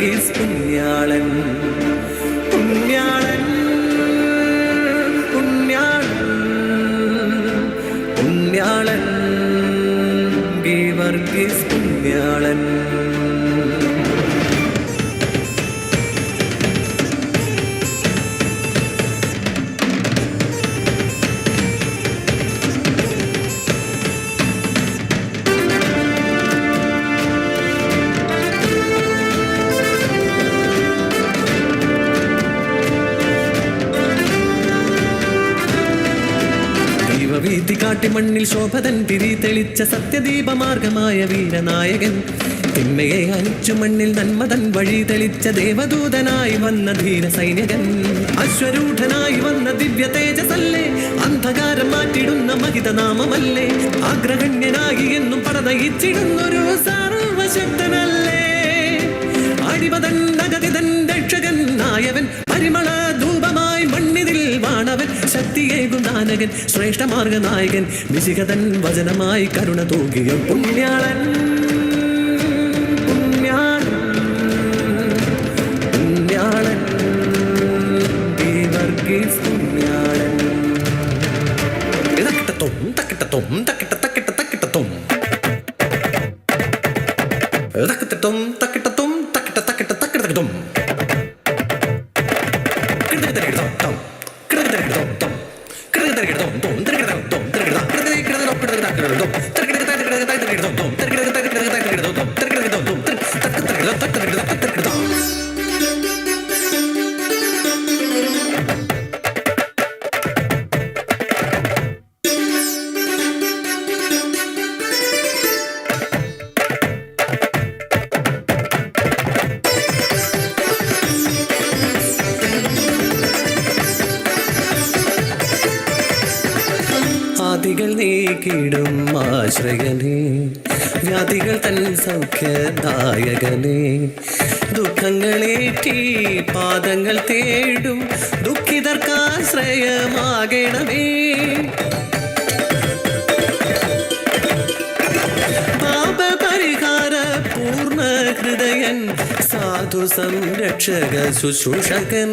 വർഗീസ് പുണ്യാളൻ. പുണ്യാളൻ പുണ്യാളൻ പുണ്യാളൻ. ഗീവർഗീസ് പുണ്യാളൻ. ദൈവവീതി കാട്ടി മണ്ണിൽ ശോഭതൻ തിരി തെളിച്ച സത്യദീപമാർഗമായ വീരനായകൻ. തിന്മയെ അനിച്ചു മണ്ണിൽ നന്മതൻ വഴി തെളിച്ച ദേവദൂതനായി വന്ന ധീര സൈനികൻ അശ്വരൂഢനായി വന്ന ദിവ്യ തേജസല്ലേ അന്ധകാരം മാറ്റിടുന്ന മഹിതനാമമല്ലേ? ആഗ്രഹണ്യനായി എന്നും പറഞ്ഞയിച്ചിടുന്നൊരു സർവശക്തനല്ലേ? അടിമതൻ നഗതിതൻ രക്ഷകൻ നായവൻ നാനകൻ ശ്രേഷ്ഠമാർഗ നായകൻ വിശികതൻ വചനമായി കരുണ തൂകിയ പുണ്യാളൻ. പുണ്യാളൻ. പുണ്യാളൻ. ആദികൾ കിടും ആശ്രയനെ. വ്യാധികൾ തൻ സൗഖ്യദായകനെ. ദുഃഖങ്ങളേറ്റി പാദങ്ങൾ തേടും. ദുഃഖിതർക്കാശ്രയമാകണമേ. പാപപരിഹാര പൂർണ ഹൃദയൻ സാധു സംരക്ഷക ശുശ്രൂഷകൻ.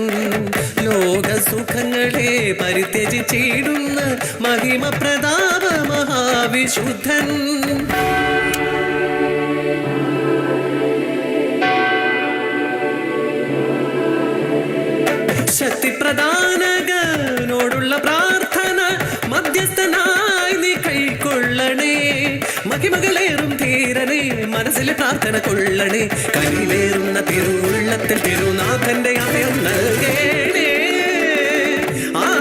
ലോക സുഖങ്ങളെ പരിത്യജിച്ചിടുന്ന മഹിമ പ്രതാപ മഹാവിശുദ്ധൻ. ശക്തി പ്രധാനകനോടുള്ള പ്രാർത്ഥന മധ്യസ്ഥനായി നീ കൈക്കൊള്ളണേ. മഹിമകളേറും മനസ്സിലെ പ്രാർത്ഥന കൊള്ളണേ. കനിവേറുന്ന തിരുവുള്ളത്തിൽ തിരുനാഥന്റെ അഭയം നൽകേണേ. ആ.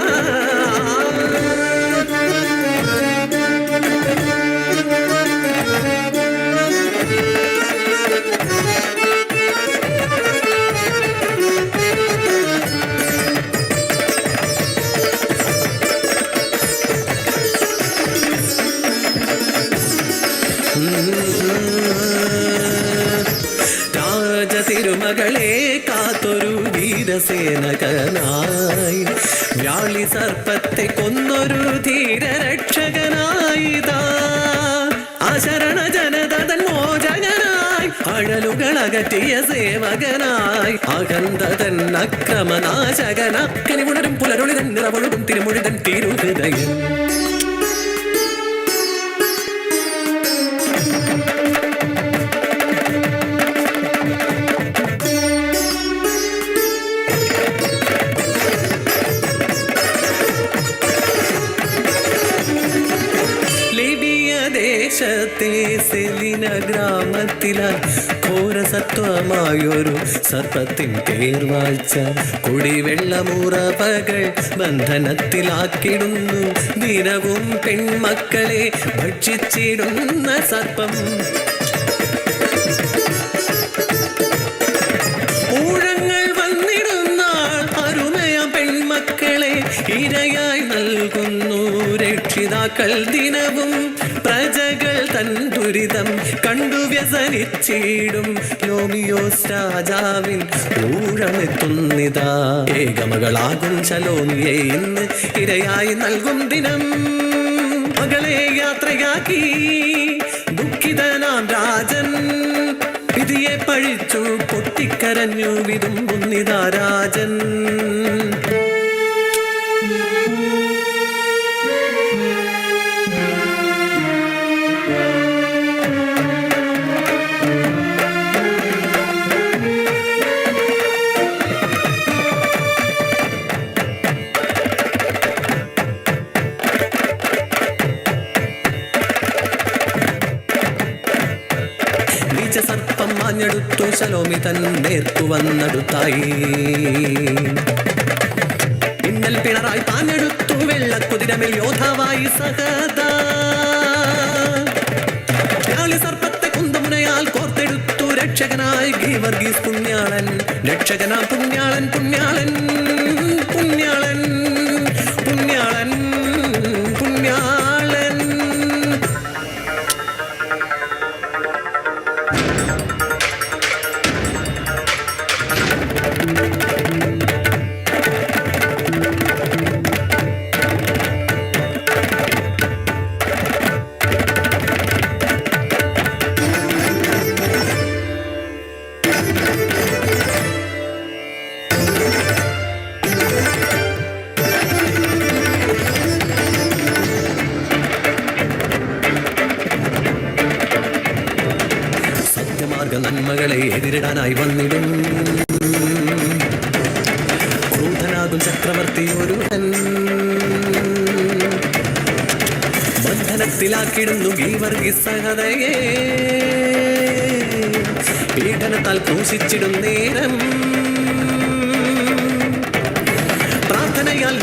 തിരുമകളെ കാത്തൊരു വീരസേനകനായി. വ്യാളി സർപ്പത്തെ കൊന്നൊരു ധീരരക്ഷകനായിതാ. ആശരണ ജനതൻ മോചകനായി. അഴലുകൾ അകറ്റിയ സേവകനായി അകന്തതൻ അക്രമനാശകന കനിവുണരും പുലരൊളിതൻ നിറവൊഴുകും തിരുമൊഴിതൻ തിരുഹൃദയൻ. സെലിന ഗ്രാമത്തിലായി ഘോരസത്വമായൊരു സർപ്പത്തിൻ തേർവാഴ്ച കുടിവെള്ളമുറവകൾ ബന്ധനത്തിലാക്കിടുന്നു. ദിനവും പെൺമക്കളെ ഭക്ഷിച്ചിടുന്ന സർപ്പം. ഊഴങ്ങൾ പെൺമക്കളെ നൽകുന്നു. രക്ഷിതാക്കൾ ദിനവും തൻ ദുരിതം കണ്ടു വ്യസനിച്ചിടും. ലോമിയോസ് രാജാവിൻ ഊഴമെത്തുന്നിതാ ഏകമകളാകും ശലോമിയെ ഇന്ന് ഇരയായി നൽകും ദിനം. മകളെ യാത്രയാക്കി. ദുഃഖിതനാം രാജൻ. വിധിയെ പഴിച്ചു പൊട്ടി പൊട്ടിക്കരഞ്ഞു വിതുമ്പുന്നിതാ രാജൻ. നീചസർപ്പം മാഞ്ഞെടുത്തു ശലോമി തൻ നേർക്കു വന്നടുത്തായി. ഇന്നൽ പിണറായി പാഞ്ഞെടുത്തു വെള്ളക്കുതിരമിൽ യോധാവായി സഹത. സർപ്പത്തെ കുന്തമുനയാൽ കോർത്തെടുത്തു രക്ഷകനായി ഗീവർഗീസ് പുണ്യാളൻ. രക്ഷകനാ പുണ്യാളൻ പുണ്യാളൻ പുണ്യാളൻ. നന്മകളെ എതിരിടാനായി വന്നിടും ബന്ധനത്തിലാക്കിടുന്നു ഈ സഹതയെ പീഡനത്താൽ ക്രൂശിച്ചിടും നേരം. പ്രാർത്ഥനയാൽ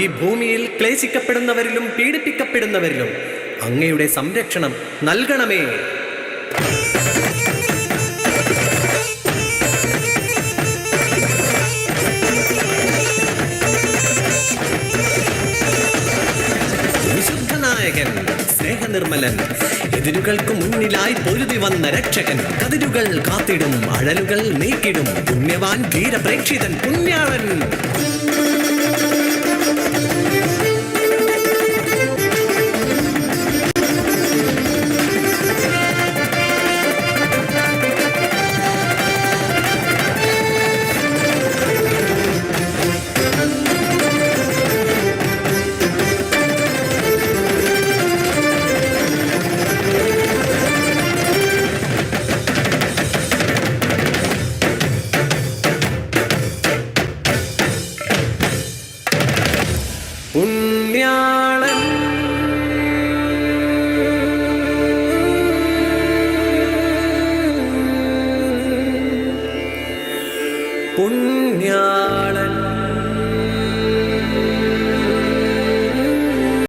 ഈ ഭൂമിയിൽ ക്ലേശിക്കപ്പെടുന്നവരിലും പീഡിപ്പിക്കപ്പെടുന്നവരിലും അങ്ങയുടെ സംരക്ഷണം നൽകണമേ. വിശുദ്ധനായകൻ സ്നേഹനിർമ്മലൻ എതിരുകൾക്ക് മുന്നിലായി പൊരുതി വന്ന രക്ഷകൻ കതിരുകൾ കാത്തിടും അഴലുകൾ നീക്കിടും പുണ്യവാൻ ധീരപ്രേക്ഷിതൻ പുണ്യാളൻ. പുണ്യാളൻ